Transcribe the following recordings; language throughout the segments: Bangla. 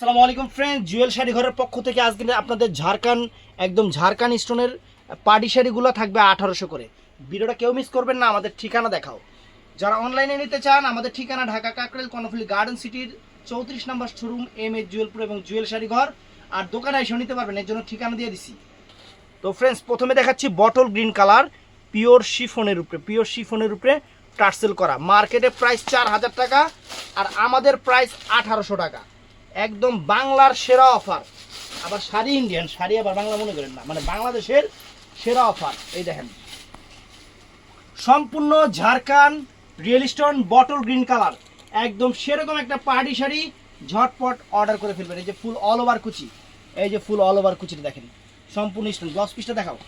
আসসালামু আলাইকুম ফ্রেন্ড জুয়েল শাড়ি ঘরের পক্ষ থেকে আজকে আপনাদের ঝাড়খান একদম ঝাড়খান স্টোনের পার্টি শাড়িগুলো থাকবে আঠারোশো করে। ভিডিওটা কেউ মিস করবেন না, আমাদের ঠিকানা দেখাও। যারা অনলাইনে নিতে চান, আমাদের ঠিকানা ঢাকা কাকরেল কর্ণফুলি গার্ডেন সিটির চৌত্রিশ নম্বর শোরুম এম এ জুয়েলপুর এবং জুয়েল শাড়ি ঘর। আর দোকানে এসে নিতে পারবেন, এর জন্য ঠিকানা দিয়ে দিছি। তো ফ্রেন্ডস প্রথমে দেখাচ্ছি বটল গ্রিন কালার পিওর শিফনের উপরে পিওর শিফনের উপরে টার্সেল করা। মার্কেটে প্রাইস চার হাজার টাকা, আর আমাদের প্রাইস আঠারোশো টাকা। একদম বাংলার সেরা অফার আবার শাড়ি ইন্ডিয়ান শাড়ি আবার বাংলা মনে করেন না। মানে বাংলাদেশের সেরা অফার এই দেখেন। সম্পূর্ণ ঝাড়খান real stone bottle green colour একদম সেরকম একটা পাহাড়ি শাড়ি ঝটপট অর্ডার করে ফেলবেন। এই যে ফুল অল ওভার কুচি। এই যে ফুল অল ওভার কুচিটা দেখেন। সম্পূর্ণ স্টোন গ্লস পিসটা দেখাও।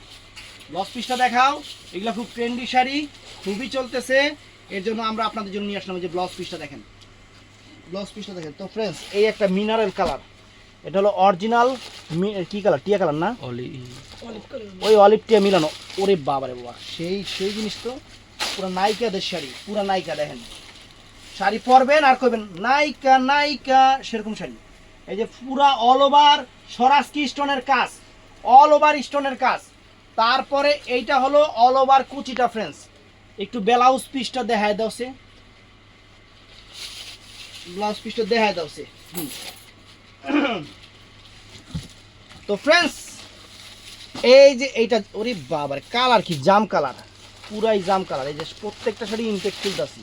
গ্লস পিসটা দেখাও। এগুলো খুব ট্রেন্ডি শাড়ি। খুবই চলতেছে। এর জন্য আমরা আপনাদের জন্য নিয়ে আসলাম যে ব্লাউজ পিসটা দেখেন। ব্লাউজ পিসটা দেখেন। তো ফ্রেন্ডস এই একটা মিনারেল কালার এটা হলো অরিজিনাল কি কালার টিয়া কালার না? ওই অলিভ টিয়া মিলানো। ওরে বাবারে বাবা সেই সেই জিনিস তো পুরো নায়িকাদের শাড়ি পুরো নায়িকা দেখেন। শাড়ি পরবেন আর করবেন নায়িকা নায়িকা সেরকম শাড়ি। এই যে পুরা অল ওভার সরাসকি স্টোনের কাজ অল ওভার স্টোনের কাজ। তারপরে এইটা হলো অল ওভার কুচিটা ফ্রেন্ডস একটু ব্লাউজ পিসটা দেখায় দাও সে। ব্লাউজ পিসটা দেখায় দাও তো ফ্রেন্ডস এই যে এইটা, ওরে বাবার কালার কি? জাম কালার পুরাই জাম কালার এই যে প্রত্যেকটা শাড়ি ইনটেক আছে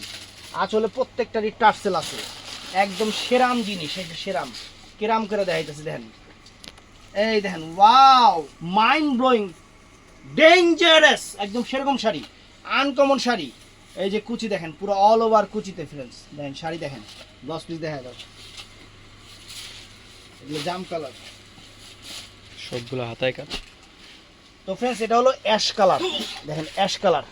আসলে প্রত্যেকটারই টার্সেল আছে। একদম সেরাম জিনিস, এই যে সেরাম। কেরাম করে দেখাইতেছে, দেখেন। এই দেখেন ওয়াও মাইন্ড ব্লোয়িং ডেঞ্জারাস একদম সেরকম শাড়ি আনকমন শাড়ি। এই যে কুচি দেখেন পুরো অল ওভার কুচিতে ফ্রেন্ডস দেখেন শাড়ি দেখেন দশ পিস দেখা দাও এগুলো জাম কালার সবগুলো হাতায় কাজ। তো ফ্রেন্ডস এটা হলো অ্যাশ কালার দেখেন অ্যাশ কালার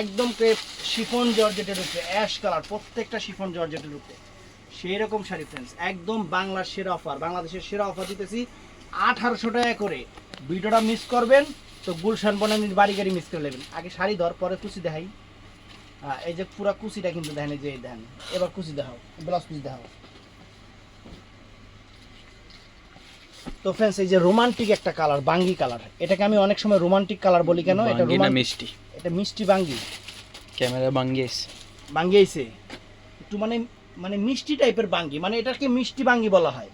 একদম ক্রেপ শিফন জর্জেটের উপরে অ্যাশ কালার প্রত্যেকটা শিফন জর্জেটের উপরে। সেই রকম শাড়ি ফ্রেন্ডস একদম বাংলার সেরা অফার বাংলাদেশের সেরা অফার দিতেছি আঠারোশো টাকা করে। ভিডিওটা মিস করবেন তো গুলশান বনানির বাড়ি গাড়ি মিস করে নেবেন। আগে শাড়ি ধর পরে কুচি দেখাই। এই যে পুরা কুচিটা কিন্তু দেখেন যে দেখেন। এবার কুচি দেখাও ব্লাউজ পিস দেখাও। তো ফ্রেন্ডস এই যে রোমান্টিক একটা কালার বাঙ্গি কালার এটাকে আমি অনেক সময় রোমান্টিক কালার বলি কেন? এটা বাঙ্গি না মিষ্টি? এটা মিষ্টি বাঙ্গি। ক্যামেরা বাঙ্গিস বাঙ্গি আইছে। একটু মানে মানে মিষ্টি টাইপের বাঙ্গি মানে এটাকে মিষ্টি বাঙ্গি বলা হয়।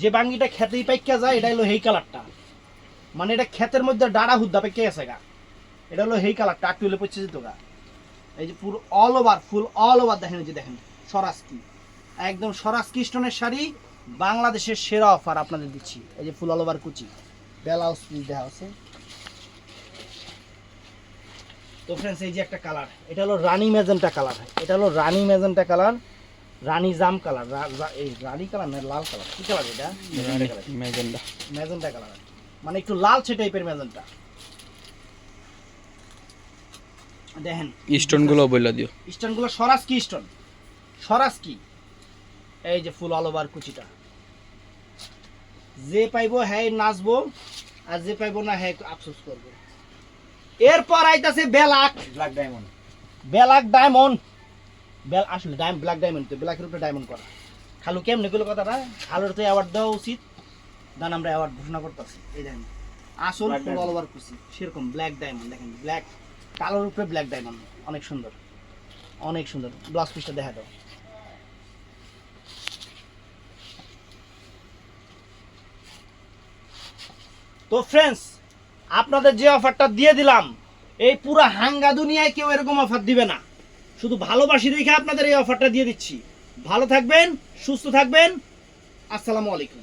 যে বাঙ্গিটা খেতেই পাইকা যায় এটা হলো হেই কালারটা মানে এটা ক্ষেতের মধ্যে ডাড়া হুদ্দা পেকে গেছে গা। এটা হলো হেই কালারটা একটু হলে পড়ছে যেত গা এই যে পুরো all over full all over দেখেন এই যে দেখেন সরাসকি একদম সরাসকি স্টোনের শাড়ি বাংলাদেশের সেরা অফার আপনাদের দিচ্ছি। এই যে ফুল অল ওভার কুচি ব্লাউজ পিস দেওয়া আছে। তো ফ্রেন্ডস এই যে একটা কালার এটা হলো রানী ম্যাজেন্টা কালার এটা হলো রানী ম্যাজেন্টা কালার রানী জাম কালার এই রানী কালার না লাল কালার কি কালার এটা? Magenta magenta. কালার মানে একটু লালচে টাইপের ম্যাজেন্টা। দেখেন। স্টোনগুলো বইলা দিও। স্টোনগুলো সরাস কি স্টোন। সরাস কি এই যে ফুল অল ওভার কুচিটা। যে পাইবো হ্যাঁ নাচবো আর যে পাইবো না হ্যাঁ আফসোস করব। এরপর আইতাছে black black diamond. Black diamond. Bell আসলে ডায়মন্ড ব্ল্যাক ডায়মন্ড তো ব্ল্যাকের উপরে ডায়মন্ড করা। খালু কেমনে গুলো কথাটা? খালুর তো অ্যাওয়ার্ড দেওয়া উচিত। দেন আমরা অ্যাওয়ার্ড ঘোষণা করতেছি। এই দেখেন। আসল ফুল অল ওভার কুচি। সেরকম ব্ল্যাক ডায়মন্ড। দেখেন ব্ল্যাক কালোর উপরে ব্ল্যাক ডায়মন্ড অনেক সুন্দর। অনেক সুন্দর। ব্লাউজ পিসটা দেখা দাও। তো ফ্রেন্ডস আপনাদের যে অফারটা দিয়ে দিলাম, এই পুরো হাঙ্গা দুনিয়ায় কেউ এরকম অফার দিবে না। শুধু ভালোবাসি দেখে আপনাদের এই অফারটা দিয়ে দিচ্ছি। ভালো থাকবেন, সুস্থ থাকবেন। আসসালামু আলাইকুম।